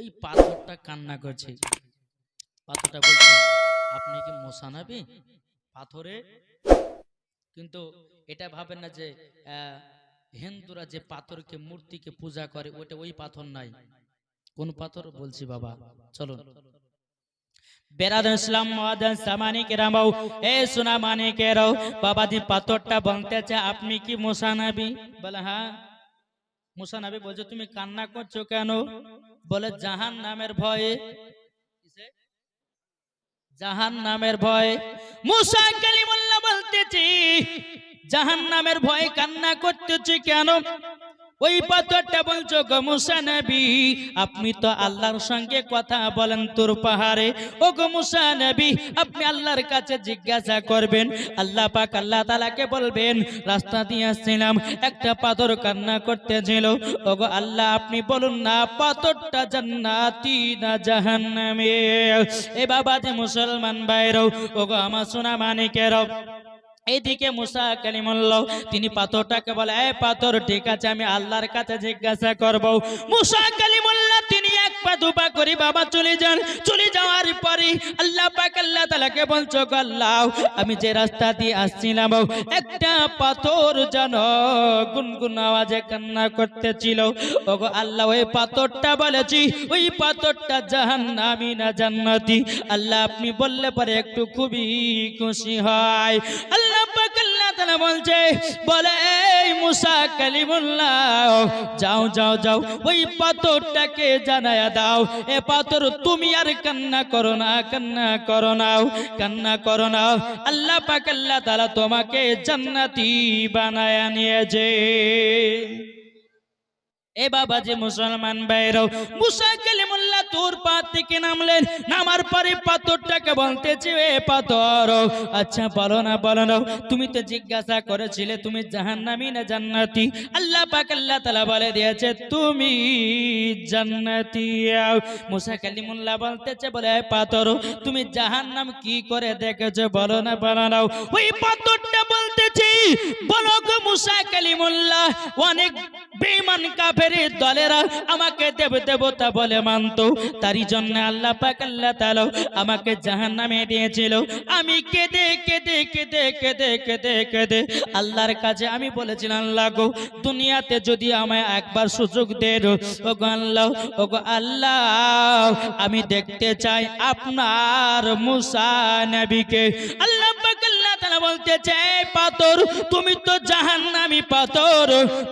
ওই পাথরটা কান্না করছে। পাথরটা বলছে, আপনি কি মশা নাবি পাথরে? কিন্তু এটা ভাবেন না যে হিন্দুরা যে পাথরকে, মূর্তিকে পূজা করে ওটা ওই পাথর নাই। কোন পাথর? বলছি বাবা চলো বেরাদন ইসলাম সামানি মানে পাথরটা আপনি কি মোসানাবি বলে হ্যাঁ। মুসানবী বলছো, তুমি কান্না করছ কেন? বলে জাহান নামের ভয়ে। জাহান নামের ভয়ে। মুসা কালিমুল্লাহ বলতেছি জাহান নামের ভয়ে কান্না করতেছি কেন? ওই পাথরটা বলছো গো মুসা নবী? আপনি তো আল্লাহর সঙ্গে কথা বলেন তোর পাহাড়ে। ও গো মুসা নবী, আপনি আল্লাহর কাছে জিজ্ঞাসা করবেন। আল্লাহ পাক আল্লাহ তালাকে বলবেন, রাস্তা দিয়ে আসছিলাম, একটা পাথর কান্না করতেছিল। ও গো আল্লাহ, আপনি বলুন না, পাথরটা জান্নাতি না জাহান্নামে? এ বাবা যে মুসলমান বাইরেও ও গো আমার সোনা মানিকেরও এইদিকে মুসা কালিমুল্লাহ, তিনি পাথরটাকে বলে, এ পাথর, ঠিক আছে, আমি আল্লাহর কাছে জিজ্ঞাসা করব। মুসা কালিমুল্লাহ পা দুপা করে বাবা চলে যান। চলে যাওয়ার পরে আল্লাহ পাক আল্লাহ তালাকে বলছো আল্লাহ, আমি যে রাস্তা দিয়ে আসছিলাম, একটা পাথর যেন গুনগুন আওয়াজে কান্না করতেছিল। ওগো আল্লাহ, ওই পাথরটা বলেছি, ওই পাথরটা জাহান্নামি না জান্নাতি? আল্লাহ, আপনি বললে পরে একটু খুবই খুশি হয়। আল্লাহ তাআলা বলছে, বলে, এই মুসা কালিমুল্লাহ, যাও যাও যাও, ওই পাথরটাকে জানায়া দাও। এ পাথর তুমি আর কান্না করো না, কান্না করো না কান্না করো না আল্লাহ পাক আল্লাহ তালা তোমাকে জান্নাতি বানায়া নিয়েছে। এ বাবা যে মুসলমান বাইরও মুসা কালিমুল্লাহ তোর পা থেকে নামলেন, নামার পরে পাথরটাকে বলতেছে, এ পাথর আচ্ছা বলো না বলো না, তুমি তো জিজ্ঞাসা করেছিলে, তুমি জাহান্নামী না জান্নাতি? আল্লাহ পাক আল্লাহ তাআলা বলে দিয়েছে, তুমি জান্নাতি মুসা কালিমুল্লাহ বলতেছে, বলে, এ পাথর, তুমি জাহান্নাম কি করে দেখেছ, বলো না বলো না। ওই পাথরটা বলতেছি, বলো গো মুসা কালিমুল্লাহ, অনেক বেঈমান কাফের দলেরা আমাকে দেব দেবতা বলে মানতো। তারই জন্য আল্লাহ পাক আল্লাহ তাআলা আমাকে জাহান্নামে দিয়েছিল। আমি কেঁদে কেঁদে কেঁদে কেঁদে কেঁদে কেঁদে আল্লাহর কাছে আমি বলেছিলাম আল্লাহ গো দুনিয়াতে যদি আমায় একবার সুযোগ দেন, ওগো আল্লাহ ওগো আল্লাহ, আমি দেখতে চাই আপনার মুসা নবীকে। আল্লাহ পাক আল্লাহ তাআলা বলতে চাই পাথর, তুমি তো জাহান্নামী পাথর,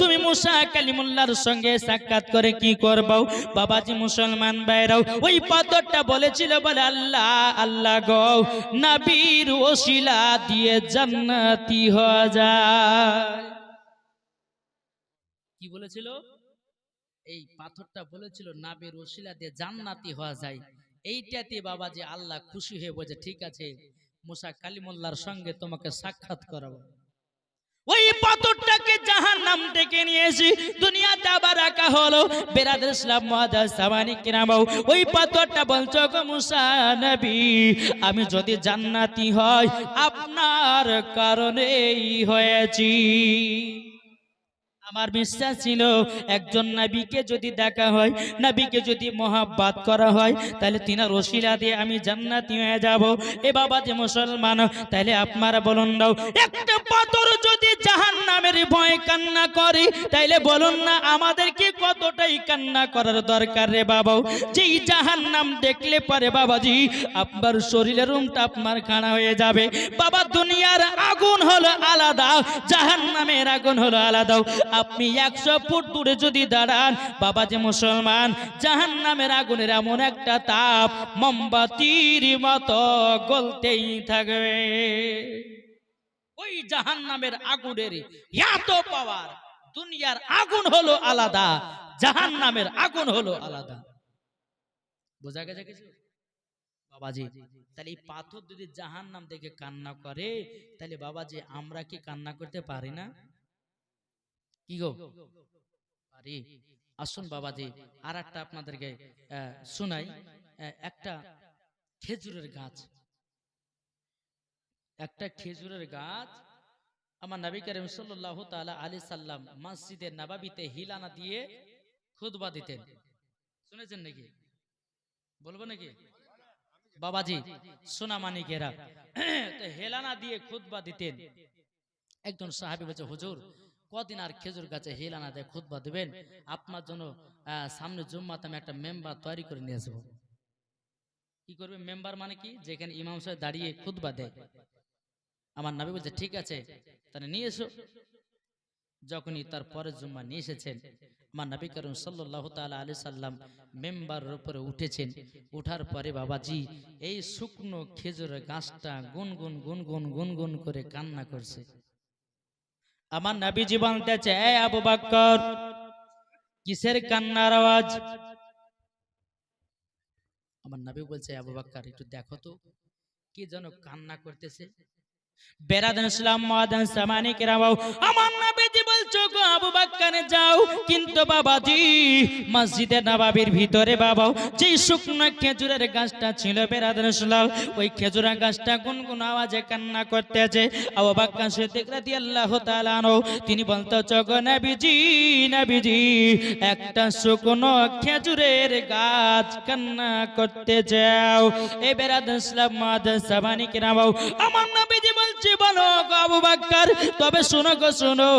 তুমি মুসা কালিমুল্লাহর সঙ্গে সাক্ষাৎ করে কি করবাও বাবাজি মুসলমান বাইরাও ওই পাথরটা বলেছিল বলে, আল্লাহ আল্লাহ গো, নবীর ওসিলা দিয়ে জান্নাতি হওয়া যায়। কি বলেছিল? এই পাথরটা বলেছিল, নাবের ওসিলা দিয়ে জান্নাতি হওয়া যায়। এইটাতে বাবাজি আল্লাহ খুশি হয়ে বলছে, ঠিক আছে, মুসা কালিমুল্লাহর সঙ্গে তোমাকে সাক্ষাৎ করাবো। ওই পাথরটাকে জাহান নাম ডেকে নিয়েছি দুনিয়াতে আবার রাখা হলো। বেরাদের ইসলাম মহাদাস সামানি কিনামাও ওই পাথরটা বলছো মুসা নবী, আমি যদি জান্নাতি হয় আপনার কারণেই হয়েছি। আমার বিশ্বাস ছিল একজন নাবিকে যদি দেখা হয়, নাবিকে যদি মহাব্বাত করা হয়, তাহলে তিনার রশিলা দিয়ে আমি জান্নাতি হয়ে যাব। এ বাবা যে মুসলমান, তাহলে আপনারা বলুন দাও, একটা পাথর যদি জাহান নামের ভয় কান্না করে তাইলে বলুন না আমাদেরকে কতটাই কান্না করার দরকার রে বাবা। যেই জাহান নাম দেখলে পারে বাবাজি, আপনার শরীরের রুমটা আপনার খানা হয়ে যাবে। বাবা, দুনিয়ার আগুন হলো আলাদা জাহান নামের আগুন হলো আলাদা। আপনি একশো ফুট দূরে যদি দাঁড়ান বাবা যে মুসলমান জাহান নামের আগুনের এমন একটা তাপ মোমবাতির মতো গলতেই থাকবে। ওই জাহান নামের আগুনের এত পাওয়ার দুনিয়ার আগুন হলো আলাদা জাহান নামের আগুন হলো আলাদা। বোঝা গেছে কিছু? বাবাজি, তাহলে এই পাথর যদি জাহান নাম দেখে কান্না করে, তাহলে বাবাজি, আমরা কি কান্না করতে পারি না? কি গো? পারি আসুন বাবাজি আর একটা আপনাদেরকে শোনাই। একটা খেজুরের গাছ। একটা খেজুরের গাছ আমার নবী করিম সাল্লাল্লাহু তাআলা আলী সাল্লাম মসজিদের নবাবিতে হিলানা দিয়ে খুতবা দিতেন। শুনেছেন নাকি? বলব নাকি? বাবাজি, সোনা মানিকেরা হেলানা দিয়ে খুতবা দিতেন। একজন সাহাবি বলছে, হুজুর কদিন আর খেজুর গাছে হেলানা দিয়ে খুতবা দিবেন, আপনার জন্য সামনে জুম্মাতে আমি একটা মেম্বার তৈরি করে নিয়ে আসব। কি করবে? মেম্বার মানে কি? যেখানে ইমাম সাহেব দাঁড়িয়ে খুতবা দেয়। আমার নাবি বলছে, ঠিক আছে, তাহলে নিয়ে এসো। যখনই তার পরের জুম্মা নিয়ে এসেছেন, আমার নবী করুন সাল্লাহ তালা আলি সাল্লাম মেম্বারের উপরে উঠেছেন। উঠার পরে বাবাজি, এই শুকনো খেজুরের গাছটা গুনগুন গুনগুন গুনগুন করে কান্না করছে। আমার নবী জীবন বলতেছে, এ আবু বাক্কর, কিসের কান্নার আওয়াজ? আমার নবী বলছে, আবু বাক্কর, একটু দেখো তো, কি যেন কান্না করতেছে। তিনি বলতো চগ নবীজি একটা শুকনো খেজুরের গাছ কান্না করতে যাও। এ বেরাদান ইসলাম মাদান সামানি কেরামাও। আমার নবীজি বলছে বলো আবু বাক্কার। তবে শোনো গো, শোনো।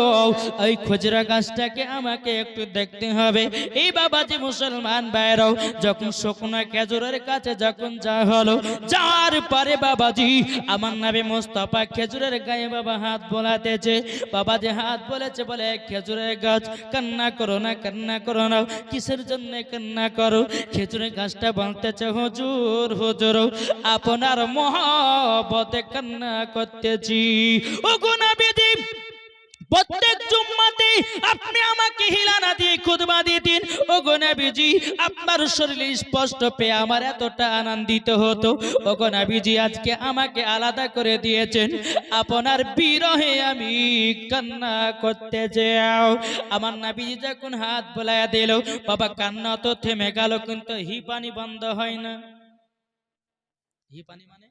ওই খুচরা গাছটাকে আমাকে একটু দেখতে হবে। এই বাবা যে মুসলমান বাইরাও যখন শুকনো খেজুরের কাছে যখন যা হলো, যার পরে বাবাজি, আমার নামে মোস্তফা খেজুরের গায়ে বাবা হাত বোলাতেছে। বাবা যে হাত বলেছে বলে খেজুরের গাছ, কান্না করো না, কান্না করো না। কিসের জন্য কান্না করো? খেজুরের গাছটা বলতেছে হুজুর হুজুর। আপনার মহাবতে কান্না করতেছি। ও গুনাবিদি প্রত্যেক জুম্মাতে আপনি আমাকে হিলানা দিয়ে খুদবা দিতেন। ও গোনাবিজি আপনার শরীর স্পষ্ট পেয়ে আমার এতটা আনন্দিত হতো। ও গোনাবিজি আজকে আমাকে আলাদা করে দিয়েছেন। আপনার বিরহে আমি কান্না করতে যাও। আমার নাবিজি যখন হাত বোলায়া দিল, বাবা কান্না তো থেমে গেল, কিন্তু হি পানি বন্ধ হয় না। হি পানি মানে?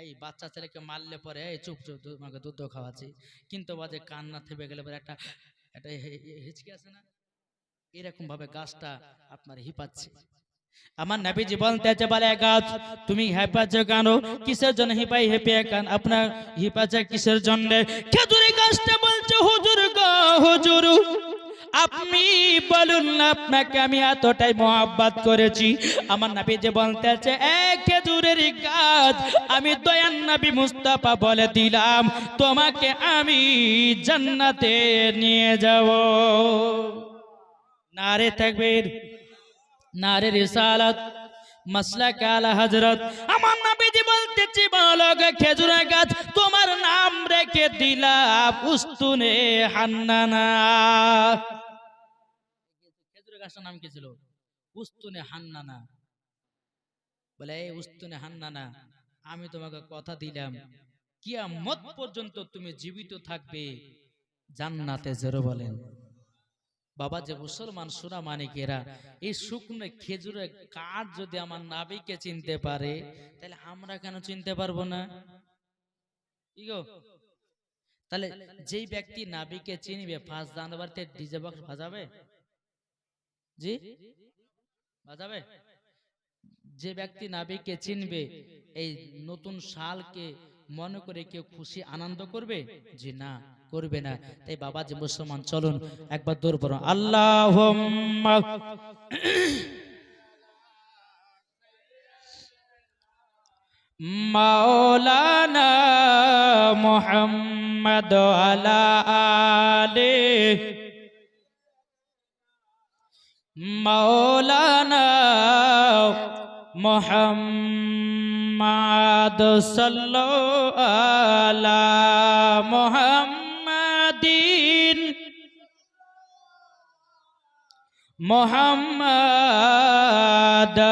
এই বাচ্চা ছেলেকে মারলে পরে, এই চুপ চুপ আমাকে দুধ খাওয়াচ্ছি। কিন্তু বাজে কান্না থেমে গেলে পরে একটা একটা হিচকি আছে না? এরকম ভাবে গাছটা আপনার হিপাচ্ছে। আমার নবীজি বলতেছে বলে, গাছ, তুমি হেপাচ্ছ কেন? কিসের জন্য হিপাই হেপে কান? আপনার হিপাচ্ছে কিসের জন্য? খেজুরি গাছটা বলছে, হুজুর গো আপনি বলুন না, আপনাকে আমি এতটাই মোহাব্বত করেছি। আমার নাবি যে বলতেছে এক খেজুরের গাছ আমি দয়ান নবী মুস্তাফা বলে দিলাম, তোমাকে আমি জান্নাতে নিয়ে যাব। নারে তাকবীর, নারে রিসালাত মাসলা কালা হজরত আমার নবীজি বলতেছি, বালক খেজুরের গাছ, তোমার নাম রেখে দিলাম উস্তুনে হান্নানা। গাছটার নাম কি ছিল? উস্তুনে হান্নানা। বলে, এই উস্তুনে হান্নানা, আমি তোমাকে কথা দিলাম, কিয়ামত পর্যন্ত তুমি জীবিত থাকবে জান্নাতে জোরে বলেন। বাবা যে মুসলমান, সোনা মানিকেরা, এই শুকনো খেজুরের কাঠ যদি আমার নাবিকে চিনতে পারে, তাহলে আমরা কেন চিনতে পারব না? কি গো? তাহলে যেই ব্যক্তি নাবিকে চিনবে ফার্স্ট জানুয়ারিতে ডিজে বক্স বাজাবে? জি? বাজাবে? যে ব্যক্তি নাবিকে চিনবে, এই নতুন সালকে মনে করে কেউ খুশি, আনন্দ করবে? যে না, করবে না। তাই বাবা যে মুসলমান, চলুন একবার দৌড় পড়ো আল্লাহ মাওলানা মোহাম্মদ আলা আলে মাওলানা মোহাম্মদ সাল্লো আলা মোহাম্মদিন মোহাম্মদ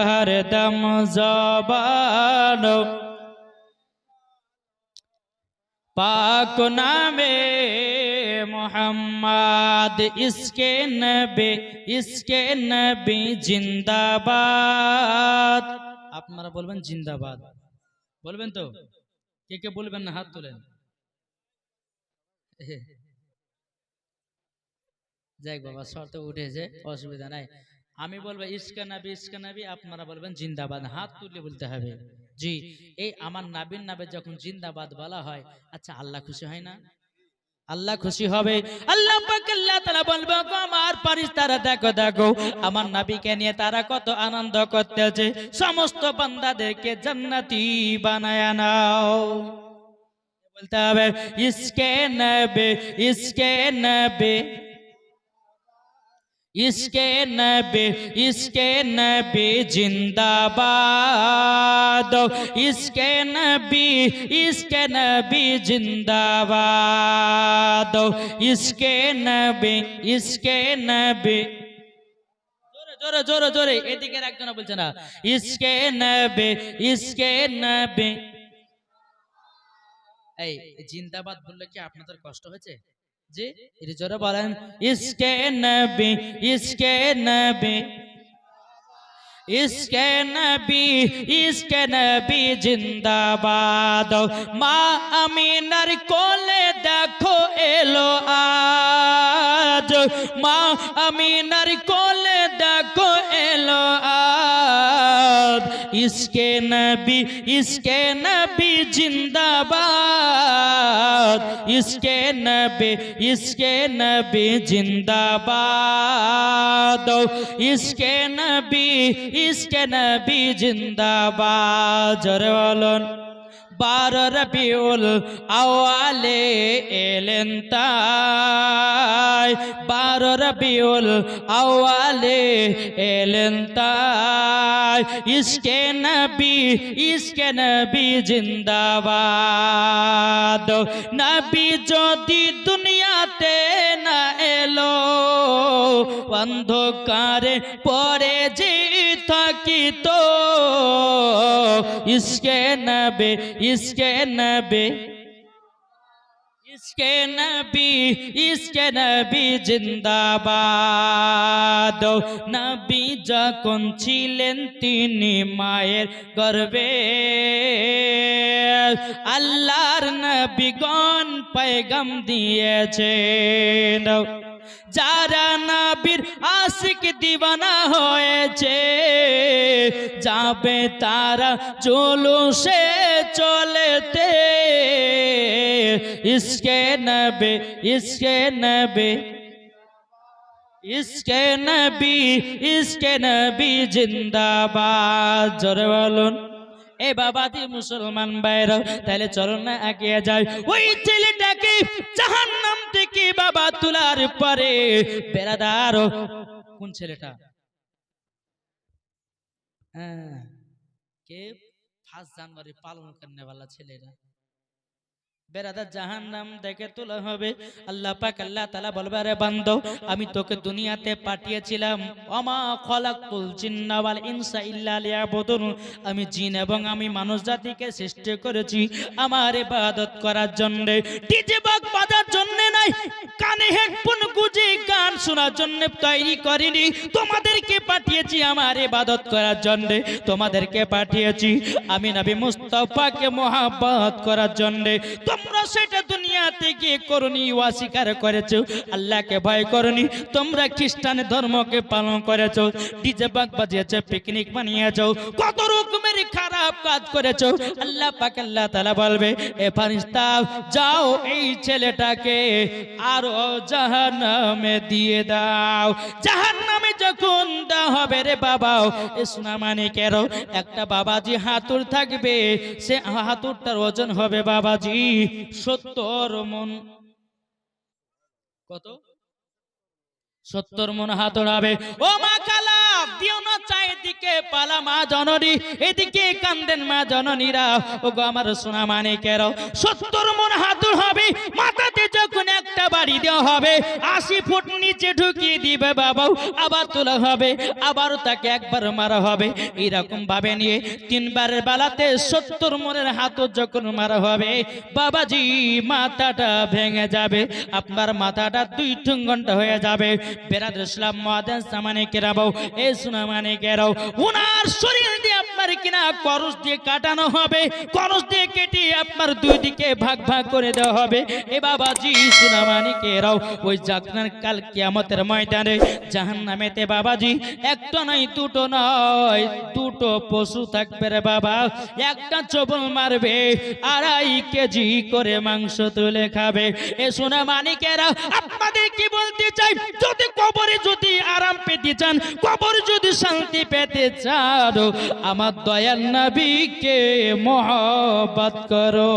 হরদম জবান। পাক নামে মোহাম্মদ, ইসকে নবে, ইসকে নবী জিন্দাবাদ। আপনারা বলবেন জিন্দাবাদ। বলবেন তো? কে কে বলবেন না হাত তোলেন? যাই বাবা, শর্ত উঠেছে, অসুবিধা নাই। আমি বলব ইস্কা নাবি ইস্কা নাবি, আপনারা বলবেন জিন্দাবাদ। হাত তুলে বলতে হবে। জি, এই আমার নাবির নাবে যখন জিন্দাবাদ বলা হয় আচ্ছা আল্লাহ খুশি হয় না? আল্লাহ খুশি হবে। আল্লাহ আল্লাহ তাআলা বলবে আমার পারিস তারা দেখো দেখো, আমার নাবিকে নিয়ে তারা কত আনন্দ করতেছে। সমস্ত বান্দাদেরকে জান্নাতি বানায় নাও। বলতে হবে, ইসকে নবে ইসকে নবে। इसके नबी इसके नबी जिंदाबाद इसके नबी इसके नबी जिंदाबाद इसके नबी इसके नबी জোরে জোরে জোরে এদিকে একজন বলছে না ইসকে নবে ইসকে নবে এই জিন্দাবাদ বললে কি আপনাদের কষ্ট হয়েছে জি এটি জোরে বলেন ইসকে নবী ইসকে নবী ইসকে নবী ইসকে নবী জিন্দাবাদ। মা আমিনার কোলে দেখো এলো আজ। মা আমিনার কোলে দেখো এলো আজ। ইসকে নবী ইসকে নবী জিন্দাবাদ ইসকে নবী ইসকে নবী জিন্দাবাদ ইসকে নবী ইসকে নবী জিন্দাবাদ জোরে বলুন বারো রবিউল আওয়ালে এলেন তাই। বারো রবিউল আওয়ালে এলেন তাই। ইসকে নবী ইসকে নবী জিন্দাবাদ। নবী যদি দুনিয়াতে না এলো, অন্ধকারে পরে যে থাকিত ইসকে নবে ইসকে নবে ইসকে নবী ইসকে নবী জিন্দাবাদ নবী যখন ছিলেন তিনি মায়ের গর্বে আল্লাহর নবীগণ পেগম দিয়েছেন যারা নবীর আশিক দিবানা হয়েছে, যাবে তারা জুলুসে চলেতে। ইসকে নবে ইসকে নবে, ইসকে নবী ইসকে নবী জিন্দাবাদ। জোরে বলুন। এ বাবা দি মুসলমান বাইর তাহলে চলো না এগিয়ে যায় ওই ছেলেটাকে জাহান্নাম থেকে বাবা তোলার পরে বেড়াদার কোন ছেলেটা? হ্যাঁ, কে? ফার্স্ট জানুয়ারি পালন করনে वाला ছেলেরা। বেরাদার জাহান নাম দেখে তোলা হবে। আল্লাহ পাক আল্লাহ তালা বলবারে বান্ধব আমি তোকে দুনিয়াতে পাঠিয়েছিলাম। অমা খলাকুল জিন্না ওয়াল ইনসা ইল্লা লিয়াবুদুন। আমি জিন এবং আমি মানুষ জাতিকে সৃষ্টি করেছি আমার ইবাদত করার জন্য। বাগ বাজার জন্য নাই। কানে হেডফোন গুজে গান শোনার জন্য তৈরি করিনি। তোমাদেরকে পাঠিয়েছি আমার ইবাদত করার জন্য। তোমাদেরকে পাঠিয়েছি আমি নবী করার জন্য। তোমরা সেটা দুনিয়াতে গিয়ে করনি, অস্বীকার করেছ। আল্লাহকে ভয় করনি, তোমরা খ্রিস্টান ধর্মকে পালন করেছ। ডিজে বাগ বাজিয়েছো, পিকনিক বানিয়েছো। কত রকমের খারাপ কাজ করেছ। আল্লাহ পাক আল্লাহ তাআলা বলবে, এ ফারিস্তা যাও এই ছেলেটাকে আরও জাহান্নামে দিয়ে দাও। জাহান নামে যখন দা হবে রে বাবাও ইসনা মানে কেন একটা বাবাজি হাতুর থাকবে। সে হাতুরটার ওজন হবে বাবাজি সত্তর মন। কত? সত্তর মন হাত ওড়াবে। ও মা কালা দিও না চারিদিকে পালা মা জননী, এদিকে কান্দেন মা জননীরা। ও গো আমার সোনা মানে কেন সত্তর মন হাত হবে মাথাতে যখন একটা বাড়ি দেওয়া হবে। আশি ফুট নিচে ঢুকিয়ে দিবে বাবাও, আবার তোলা হবে, আবার তাকে একবার মারা হবে। এইরকম ভাবে নিয়ে তিনবারের বেলাতে সত্তর মনের হাতুর যখন মারা হবে, বাবাজি, মাথাটা ভেঙে যাবে, আপনার মাথাটা দুই ঘণ্টা হয়ে যাবে। বেরাদ ইসলাম মহাদেন সামানে কেরাবো এ সুনা মানে কেরাও। উনার শরীর দিয়ে আপনার কিনা করস দিয়ে কাটানো হবে করস দিয়ে কেটে আপনার দুই দিকে ভাগ ভাগ করে দেওয়া হবে। এ বাবাজি সোনামানিকেরাও ওই জাগনার কাল কিয়ামতের ময়দানে জাহান নামেতে বাবাজি, একটা নাই, দুটো নয় দুটো পশু থাকবে রে বাবা। একটা চবল মারবে, আড়াই কেজি করে মাংস তুলে খাবে। এ সোনা মানিকেরা, আপনাদের কি বলতে চাই? যদি কবরে যদি আরাম পেতে চান, কবর যদি শান্তি পেতে চান, আমার দয়াল নবীকে মহব্বত করো।